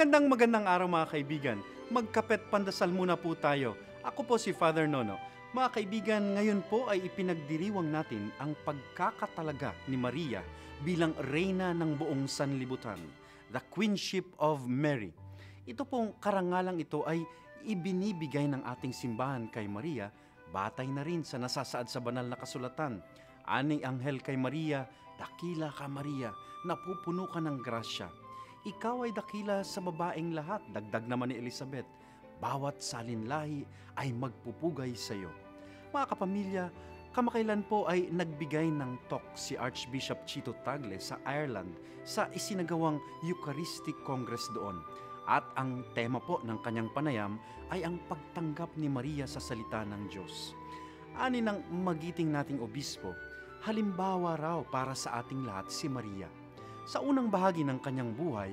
Magandang magandang araw mga kaibigan. Magkapet pandasal muna po tayo. Ako po si Father Nono. Mga kaibigan, ngayon po ay ipinagdiriwang natin ang pagkakatalaga ni Maria bilang reyna ng buong sanlibutan, the Queenship of Mary. Ito pong karangalang ito ay ibinibigay ng ating simbahan kay Maria, batay na rin sa nasasaad sa banal na kasulatan. Aning anghel kay Maria, dakila ka Maria, napupuno ka ng grasya. Ikaw ay dakila sa babaeng lahat, dagdag naman ni Elizabeth. Bawat salinlahi ay magpupugay sa iyo. Mga kapamilya, kamakailan po ay nagbigay ng talk si Archbishop Chito Tagle sa Ireland sa isinagawang Eucharistic Congress doon. At ang tema po ng kanyang panayam ay ang pagtanggap ni Maria sa salita ng Diyos. Ani ng magiting nating obispo, halimbawa raw para sa ating lahat si Maria. Sa unang bahagi ng kanyang buhay,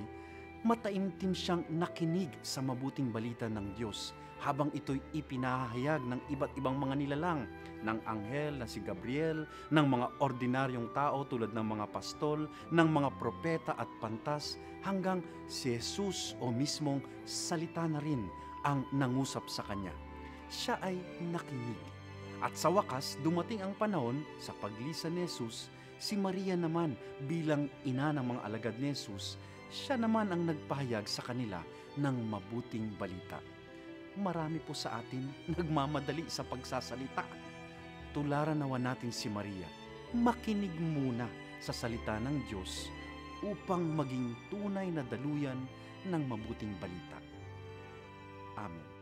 mataimtim siyang nakinig sa mabuting balita ng Diyos habang ito'y ipinahayag ng iba't ibang mga nilalang, ng anghel na si Gabriel, ng mga ordinaryong tao tulad ng mga pastol, ng mga propeta at pantas, hanggang si Jesus o mismong salita na rin ang nangusap sa kanya. Siya ay nakinig. At sa wakas, dumating ang panahon sa paglisan ni Jesus, si Maria naman bilang ina ng mga alagad ni Jesus, siya naman ang nagpahayag sa kanila ng mabuting balita. Marami po sa atin nagmamadali sa pagsasalita. Tularan nawa natin si Maria, makinig muna sa salita ng Diyos upang maging tunay na daluyan ng mabuting balita. Amen.